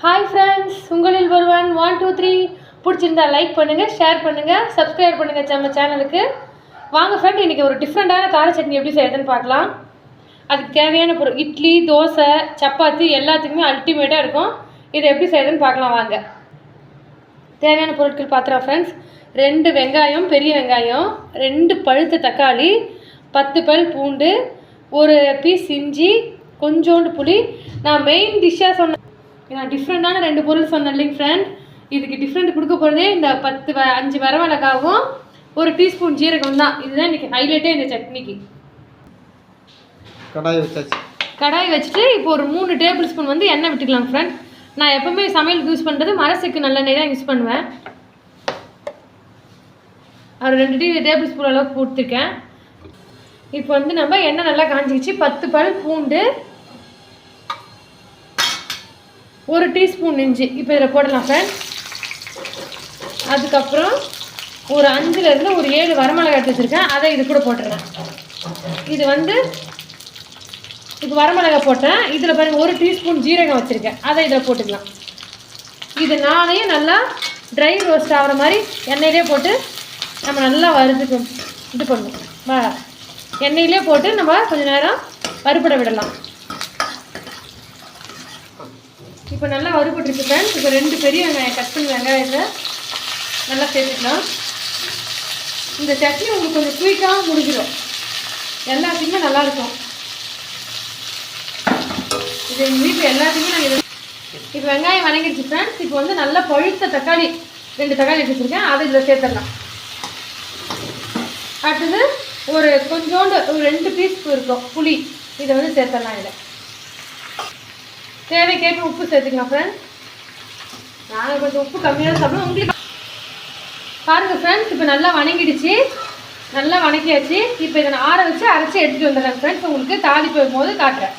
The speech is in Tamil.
ஹாய் ஃப்ரெண்ட்ஸ் உங்களில் ஒருவன் ஒன் டூ த்ரீ பிடிச்சிருந்தா லைக் பண்ணுங்கள் ஷேர் பண்ணுங்கள் சப்ஸ்கிரைப் பண்ணுங்கள் நம்ம சேனலுக்கு வாங்க ஃப்ரெண்ட் இன்றைக்கி ஒரு டிஃப்ரெண்ட்டான கார சட்னி எப்படி செய்யறதுன்னு பார்க்கலாம். அதுக்கு தேவையான பொருள் இட்லி தோசை சப்பாத்தி எல்லாத்துக்குமே அல்டிமேட்டாக இருக்கும். இதை எப்படி செய்யறதுன்னு பார்க்கலாம் வாங்க. தேவையான பொருட்கள் பார்த்துறோம் ஃப்ரெண்ட்ஸ் ரெண்டு வெங்காயம் பெரிய வெங்காயம் ரெண்டு பழுத்த தக்காளி பத்து பல் பூண்டு ஒரு பீஸ் இஞ்சி கொஞ்சோண்டு புளி. நான் மெயின் டிஷ்ஷாக சொன்ன நான் டிஃப்ரெண்ட்டான ரெண்டு பொருள் சொன்னேன் இல்லைங்க ஃப்ரெண்ட் இதுக்கு டிஃப்ரெண்ட் கொடுக்க போகிறதே இந்த பத்து அஞ்சு வரமிளகாவும் ஒரு டீஸ்பூன் ஜீரகம் தான். இதுதான் இன்றைக்கி ஹைலைட்டே இந்த சட்னிக்கு. கடாய் வச்சாச்சு. கடாய் வச்சுட்டு இப்போ ஒரு மூணு டேபிள் ஸ்பூன் வந்து எண்ணெய் விட்டுக்கலாம் ஃப்ரெண்ட் நான் எப்பவுமே சமையலுக்கு யூஸ் பண்ணுறது மரசுக்கு நல்லெண்ணெய் தான் யூஸ் பண்ணுவேன். ஒரு ரெண்டு டீ டேபிள் ஸ்பூன் அளவுக்கு கொடுத்துருக்கேன் இப்போ வந்து நம்ம எண்ணெய் நல்லா காஞ்சிக்கிச்சு பத்து பல் பூண்டு ஒரு டீஸ்பூன் இஞ்சி. இப்போ இதில் போடலாம் ஃப்ரெண்ட் அதுக்கப்புறம் ஒரு அஞ்சுலேருந்து ஒரு ஏழு வரமிளகா எடுத்து வச்சுருக்கேன். அதை இது கூட போட்டுறேன். இது வந்து இப்போ வரமிளகா போட்டேன். இதில் பாருங்கள் ஒரு டீஸ்பூன் ஜீரகம் வச்சுருக்கேன். அதை இதில் போட்டுக்கலாம். இது நாளையும் நல்லா ட்ரை ரோஸ்ட் ஆகிற மாதிரி எண்ணெயிலே போட்டு நம்ம நல்லா வறுத்துக்கு இது பண்ணுவோம். வா. எண்ணெயிலே போட்டு நம்ம கொஞ்சம் நேரம் வறுபட விடலாம். இப்போ நல்லா வறுபட்டுருக்கு ஃப்ரெண்ட்ஸ் இப்போ ரெண்டு பெரிய வெங்காயம் கட் பண்ணி வெங்காயத்தை நல்லா சேர்த்துக்கலாம். இந்த சட்னி உங்களுக்கு கொஞ்சம் குயிக்காக முடிஞ்சிடும் எல்லாத்தையுமே நல்லாயிருக்கும் இது எங்கள் வீட்டில் எல்லாத்தையுமே நாங்கள் இப்போ வெங்காயம் வணங்கிடுச்சு ஃப்ரெண்ட்ஸ் இப்போ வந்து நல்லா பழுத்த தக்காளி ரெண்டு தக்காளி எடுத்து வச்சுருக்கேன். அதை இதில் சேர்த்துடலாம். அடுத்தது ஒரு கொஞ்சோண்டு ஒரு ரெண்டு பீஸ் இருக்கும் புளி. இதை வந்து சேர்த்துடலாம் இதில் தேவைக்கேற்ப உப்பு சேர்த்துக்கலாம் ஃப்ரெண்ட்ஸ் நாங்கள் கொஞ்சம் உப்பு கம்மியாக சாப்பிடுவோம். உங்களுக்கு பாருங்கள் ஃப்ரெண்ட்ஸ் இப்போ நல்லா வணங்கிடுச்சு. நல்லா வணக்கியாச்சு. இப்போ இதை நான் ஆற வச்சு அரைச்சி எடுத்துகிட்டு வந்துடுறேன் ஃப்ரெண்ட்ஸ் உங்களுக்கு தாளிப்பு போது காட்டுறேன்.